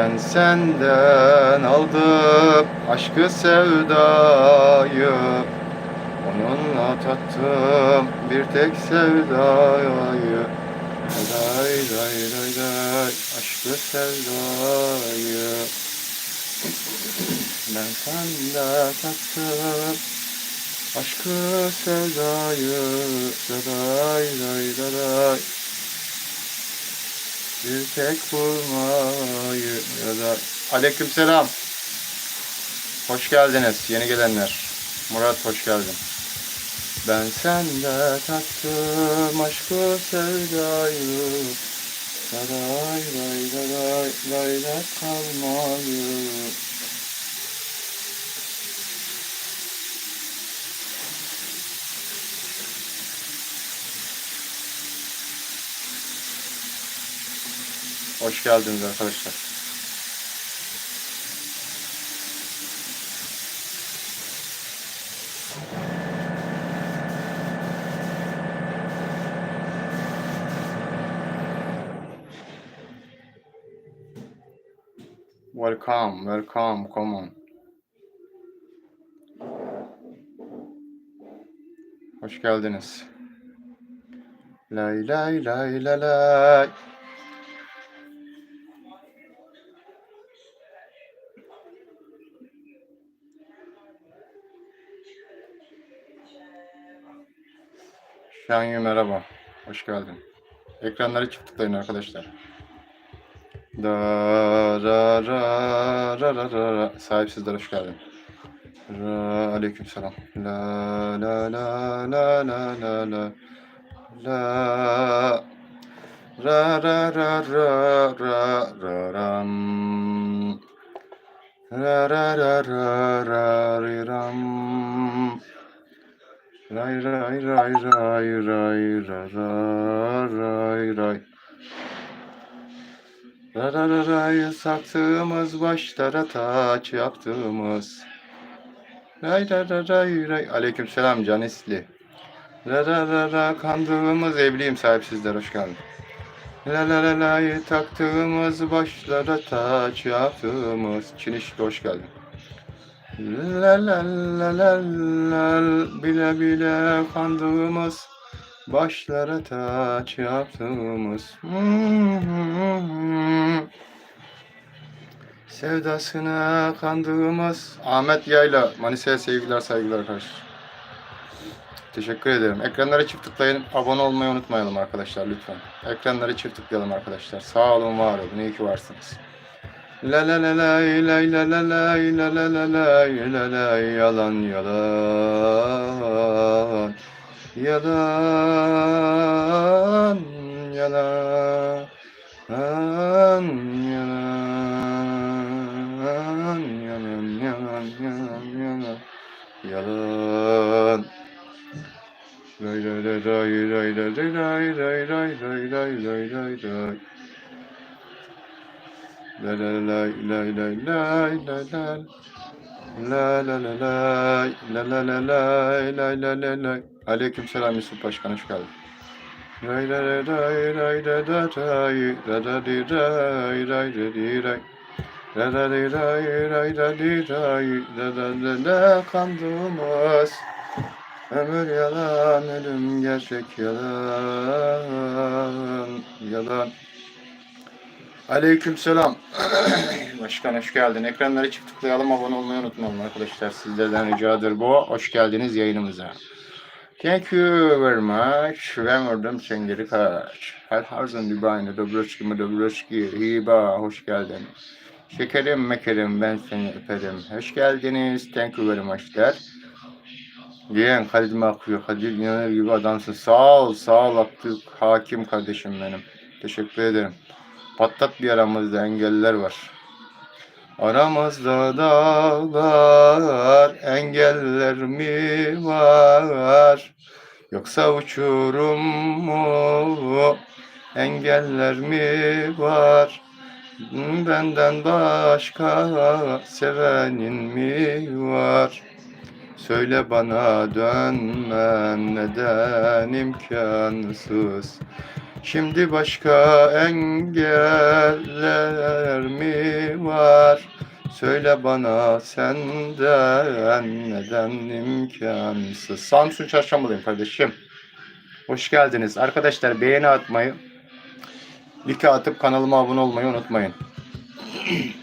Ben senden aldım aşkı sevdayı. Onunla tattım bir tek sevdayı. Day day day day aşkı sevdayı. Ben senden tattım aşkı sevdayı. Day day day day bir tek vurmayı ya da Aleykümselam. Hoş geldiniz yeni gelenler. Murat hoş geldin. Ben sende tattım aşkı sevdayı Daray ray daray ray ray kalmayı Hoş geldiniz arkadaşlar. Welcome, welcome, come on. Hoş geldiniz. Lay lay lay lay lay. Şanyu merhaba. Hoş geldin. Ekranları çift arkadaşlar. Da ra ra ra ra ra ra. Sahipsizler hoş geldin. Ra aleyküm selam. La la la la la la la. La ra ra ra ra ra ra ram. Ra ra ra ra ra ram. Ray ray ray ray ray ra ra ray ray. Ra ra ra ray saktığımız başlara taç yaptığımız. Ray ra ra ray ray. Aleyküm selam canisli. Ra ra ra ra kandığımız evliyim sahipsizler hoş geldin. La la la la'yı taktığımız başlara taç yaptığımız. Çinişli hoş geldin. La bile bile kandığımız başlara taç yaptığımız sevdasına kandığımız Ahmet Yayla Manisa'ya sevgiler saygılar arkadaşlar. Teşekkür ederim. Ekranlara çift tıklayın. Abone olmayı unutmayalım arkadaşlar lütfen. Ekranlara çift tıklayalım arkadaşlar. Sağ olun var olun. İyi ki varsınız. La la la la la la la la la la la la la la yalan yalan yalan yalan yalan yalan yalan yalan yalan yalan ray ray ray ray ray ray ray ray ray ray ray ray ray La la la la la la la la La la la la la la la la la la la Aleyküm selam Yusuf Başkan hoş geldin. Ray ray ray ray ray ray ray ray ra ra di ray ray ra di ray ra ra di ray ray ra di ray ra ra la la kandığımız Ömür yalan ölüm gerçek yalan yalan Aleyküm selam. Başkan hoş geldin. Ekranları çift tıklayalım, abone olmayı unutmayalım arkadaşlar. Sizlerden ricadır bu. Hoş geldiniz yayınımıza. Thank you very much. Ben vurdum sen geri kaç. Her harzın dübayne, dobroşki mi dobroşki. Hiba, hoş geldin. Şekerim mekerim, ben seni öperim. Hoş geldiniz. Thank you very much der. Diyen kalbime akıyor. Kadir inanır gibi adamsın. Sağ ol, sağ ol Abdül Hakim kardeşim benim. Teşekkür ederim. Patlat bir aramızda engeller var. Aramızda dağlar, engeller mi var? Yoksa uçurum mu, engeller mi var? Benden başka sevenin mi var? Söyle bana dönmen neden imkansız? Şimdi başka engeller mi var? Söyle bana senden neden imkansız? Samsun Çarşamba'dayım kardeşim. Hoş geldiniz. Arkadaşlar beğeni atmayı, like atıp kanalıma abone olmayı unutmayın.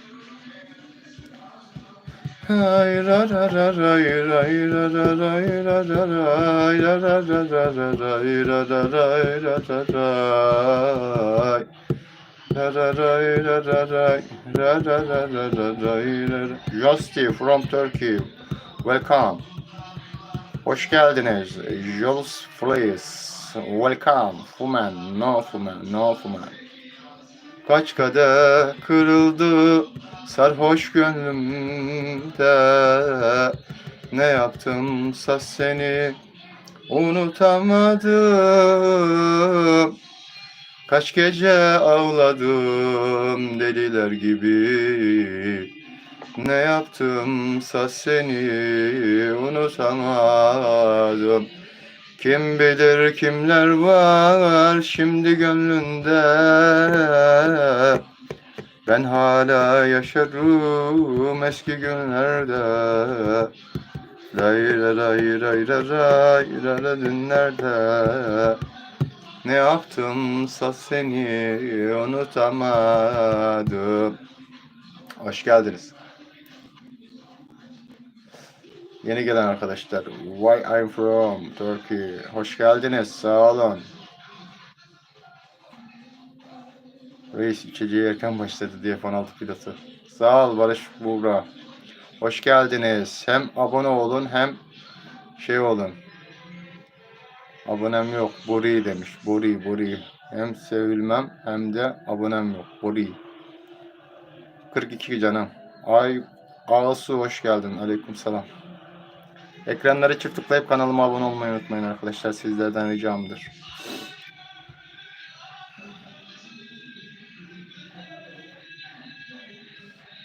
Justy from Turkey. Welcome. Hoş geldiniz. Jules Flees. Welcome. Fumen. No fumen. No fumen. Kaç kadeh kırıldı sarhoş gönlümde. Ne yaptımsa seni unutamadım. Kaç gece ağladım deliler gibi. Ne yaptımsa seni unutamadım kim bilir kimler var şimdi gönlünde? Ben hala yaşarım eski günlerde. Ray ray ray ray dünlerde. Ne yaptımsa seni unutamadım. Hoş geldiniz. Yeni gelen arkadaşlar. Why I'm from Turkey. Hoş geldiniz. Sağ olun. Reis içeceği erken başladı diye fan altı pilotu. Sağ ol Barış Buğra. Hoş geldiniz. Hem abone olun hem şey olun. Abonem yok. Buri demiş. Buri, Buri. Hem sevilmem hem de abonem yok. Buri. 42 canım. Ay Ağası hoş geldin. Aleyküm selam. Ekranları çift tıklayıp kanalıma abone olmayı unutmayın arkadaşlar. Sizlerden ricamdır.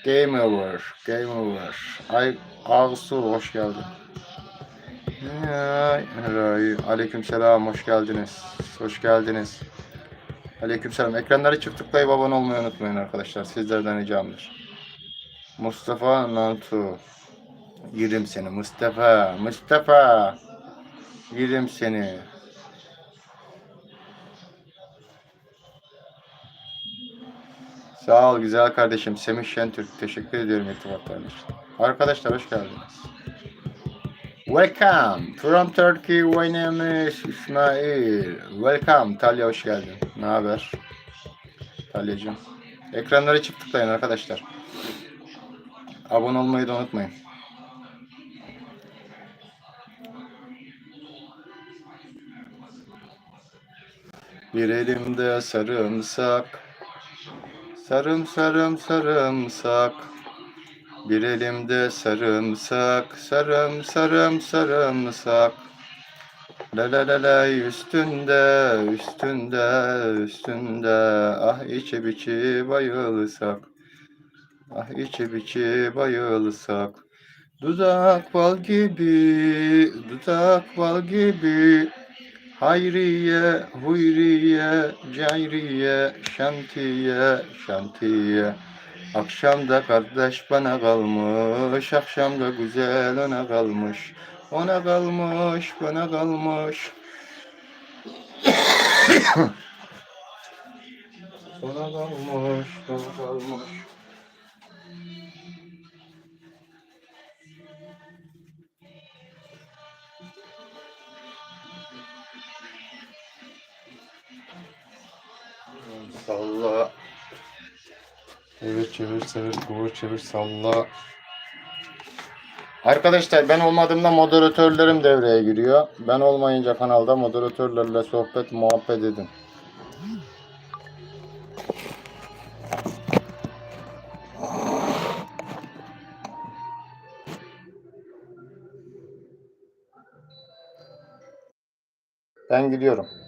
Game over. Game over. Ay Ağsu hoş geldin. Aleyküm selam. Hoş geldiniz. Hoş geldiniz. Aleyküm selam. Ekranları çift tıklayıp abone olmayı unutmayın arkadaşlar. Sizlerden ricamdır. Mustafa Nantu. Yerim seni Mustafa. Mustafa. Yerim seni. Sağ ol güzel kardeşim. Semih Şentürk. Teşekkür ediyorum irtibatların için. Arkadaşlar hoş geldiniz. Welcome from Turkey. My name is İsmail. Welcome. Talya hoş geldin. Ne haber? Talyacığım. Ekranları çift tıklayın arkadaşlar. Abone olmayı da unutmayın. Bir elimde sarımsak. Sarım sarım sarımsak. Bir elimde sarımsak. Sarım sarım sarımsak. La la la la üstünde üstünde üstünde. Ah içi biçi bayılsak. Ah içi biçi bayılsak. Dudak bal gibi Dudak bal gibi Hayriye, Huyriye, Cayriye, Şantiye, Şantiye. Akşamda kardeş bana kalmış, akşamda güzel ona kalmış. Ona kalmış, bana kalmış. ona kalmış, bana kalmış. Salla. Evet çevir çevir kıvır çevir salla. Arkadaşlar ben olmadığımda moderatörlerim devreye giriyor. Ben olmayınca kanalda moderatörlerle sohbet muhabbet edin. Ben gidiyorum.